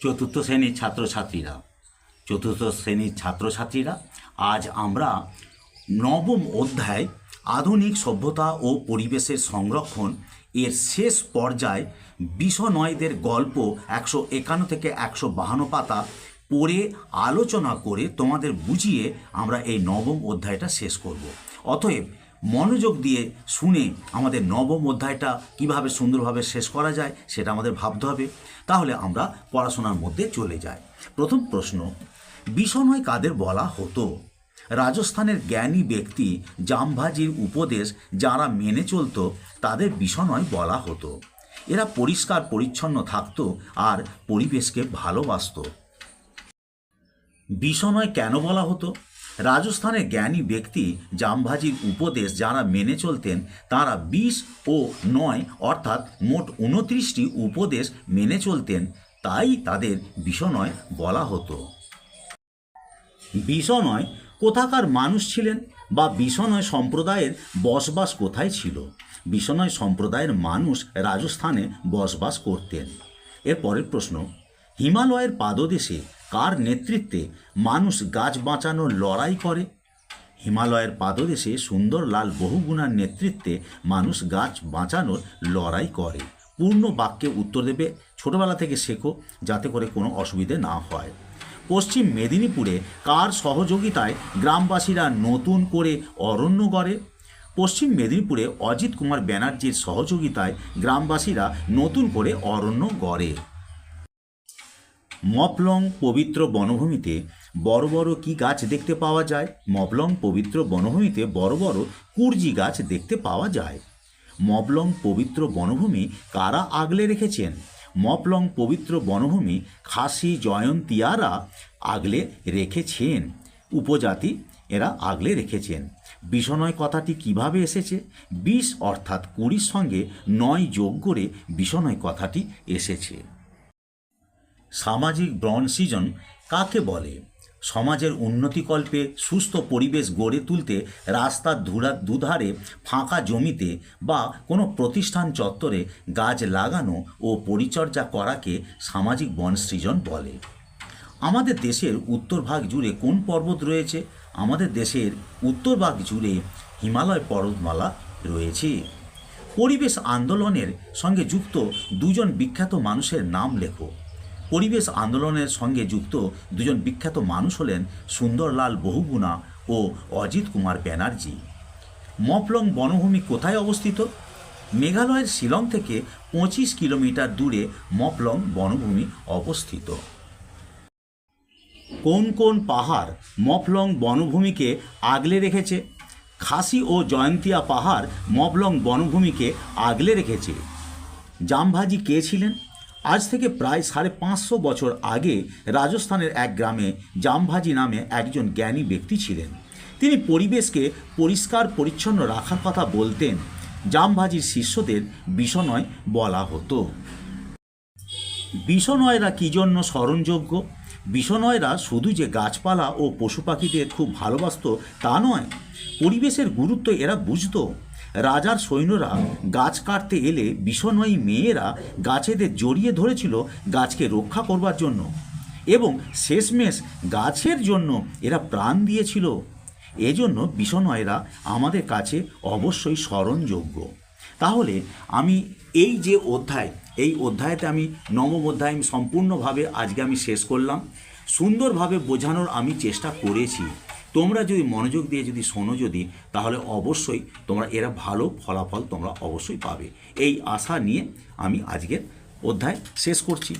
চতুর্থ শ্রেণির ছাত্রছাত্রীরা, চতুর্থ শ্রেণির ছাত্রছাত্রীরা, আজ আমরা নবম অধ্যায় আধুনিক সভ্যতা ও পরিবেশের সংরক্ষণ এর শেষ পর্যায় বিষনয়দের গল্প একশো একান্ন থেকে একশো বাহান্ন পাতা পড়ে আলোচনা করে তোমাদের বুঝিয়ে আমরা এই নবম অধ্যায়টা শেষ করব। অতএব মনোযোগ দিয়ে শুনে আমাদের নবম অধ্যায়টা কীভাবে সুন্দরভাবে শেষ করা যায় সেটা আমাদের ভাবতে হবে। তাহলে আমরা পড়াশোনার মধ্যে চলে যাই। প্রথম প্রশ্ন বিষণয় কাদের বলা হতো? রাজস্থানের জ্ঞানী ব্যক্তি জামভাজির উপদেশ যারা মেনে চলতো, তাদের বিষণয় বলা হতো। এরা পরিষ্কার, পরিচ্ছন্ন থাকতো আর পরিবেশকে ভালোবাসতো। বিষণয় কেন বলা হতো? রাজস্থানের জ্ঞানী ব্যক্তি জামভাজির উপদেশ যারা মেনে চলতেন, তারা বিশ ও নয়, অর্থাৎ মোট উনত্রিশটি উপদেশ মেনে চলতেন। তাই তাদের বিষণয় বলা হতো। বিষণয়, কোথাকার মানুষ ছিলেন বা বিষণয় সম্প্রদায়ের বসবাস কোথায় ছিল? বিষণয় সম্প্রদায়ের মানুষ রাজস্থানে বসবাস করতেন। এর পরের প্রশ্ন, হিমালয়ের পাদদেশে কার নেতৃত্বে মানুষ গাছ বাঁচানোর লড়াই করে? হিমালয়ের পাদদেশে সুন্দর সুন্দরলাল বহুগুণার নেতৃত্বে মানুষ গাছ বাঁচানোর লড়াই করে। পূর্ণ বাক্যে উত্তর দেবে, ছোটবেলা থেকে শেখো, যাতে করে কোনো অসুবিধে না হয়। পশ্চিম মেদিনীপুরে কার সহযোগিতায় গ্রামবাসীরা নতুন করে অরণ্য গড়ে? পশ্চিম মেদিনীপুরে অজিত কুমার ব্যানার্জির সহযোগিতায় গ্রামবাসীরা নতুন করে অরণ্য গড়ে। মপলং পবিত্র বনভূমিতে বড় বড় কি গাছ দেখতে পাওয়া যায়? মপলং পবিত্র বনভূমিতে বড় বড় কুর্জি গাছ দেখতে পাওয়া যায়। মপলং পবিত্র বনভূমি কারা আগলে রেখেছেন? মপলং পবিত্র বনভূমি খাসি জয়ন্তিয়ারা আগলে রেখেছেন। উপজাতি এরা আগলে রেখেছেন। বিষণয় কথাটি কীভাবে এসেছে? বিষ অর্থাৎ কুড়ির সঙ্গে নয় যোগ করে বিষণয় কথাটি এসেছে। সামাজিক ব্রণ সৃজন কাকে বলে? সমাজের উন্নতিকল্পে সুস্থ পরিবেশ গড়ে তুলতে রাস্তার ধুরা দুধারে ফাঁকা জমিতে বা কোনো প্রতিষ্ঠান চত্বরে গাছ লাগানো ও পরিচর্যা করাকে সামাজিক বন সৃজন বলে। আমাদের দেশের উত্তর ভাগ জুড়ে কোন পর্বত রয়েছে? আমাদের দেশের উত্তরভাগ জুড়ে হিমালয় পর্বতমালা রয়েছে। পরিবেশ আন্দোলনের সঙ্গে যুক্ত দুজন বিখ্যাত মানুষের নাম লেখো। পরিবেশ আন্দোলনের সঙ্গে যুক্ত দুজন বিখ্যাত মানুষ হলেন সুন্দরলাল বহুগুণা ও অজিত কুমার ব্যানার্জি। মফলং বনভূমি কোথায় অবস্থিত? মেঘালয়ের শিলং থেকে পঁচিশ কিলোমিটার দূরে মফলং বনভূমি অবস্থিত। কোন কোন পাহাড় মফলং বনভূমিকে আগলে রেখেছে? খাসি ও জয়ন্তিয়া পাহাড় মফলং বনভূমিকে আগলে রেখেছে। জামভাজি কে ছিলেন? আজ থেকে প্রায় সাড়ে পাঁচশো বছর আগে রাজস্থানের এক গ্রামে জামভাজি নামে একজন জ্ঞানী ব্যক্তি ছিলেন। তিনি পরিবেশকে পরিষ্কার, পরিচ্ছন্ন রাখার কথা বলতেন। জামভাজির শিষ্যদের বিষণয় বলা হতো। বিষণয়রা কী জন্য স্মরণযোগ্য? বিষণয়রা শুধু যে গাছপালা ও পশু পাখিদের খুব ভালোবাসত তা নয়, পরিবেশের গুরুত্ব এরা বুঝতো। রাজার সৈন্যরা গাছ কাটতে এলে বিষণয়ী মেয়েরা গাছেদের জড়িয়ে ধরেছিল গাছকে রক্ষা করবার জন্য এবং শেষমেশ গাছের জন্য এরা প্রাণ দিয়েছিল। এজন্য বিষণয়রা আমাদের কাছে অবশ্যই স্মরণযোগ্য। তাহলে আমি এই যে অধ্যায়, এই অধ্যায়তে আমি নবম অধ্যায় সম্পূর্ণভাবে আজকে আমি শেষ করলাম। সুন্দরভাবে বোঝানোর আমি চেষ্টা করেছি। তোমরা যদি মনোযোগ দিয়ে যদি শোনো যদি, তাহলে অবশ্যই তোমরা এরা ভালো ফলাফল তোমরা অবশ্যই পাবে। এই আশা নিয়ে আমি আজকের অধ্যায় শেষ করছি।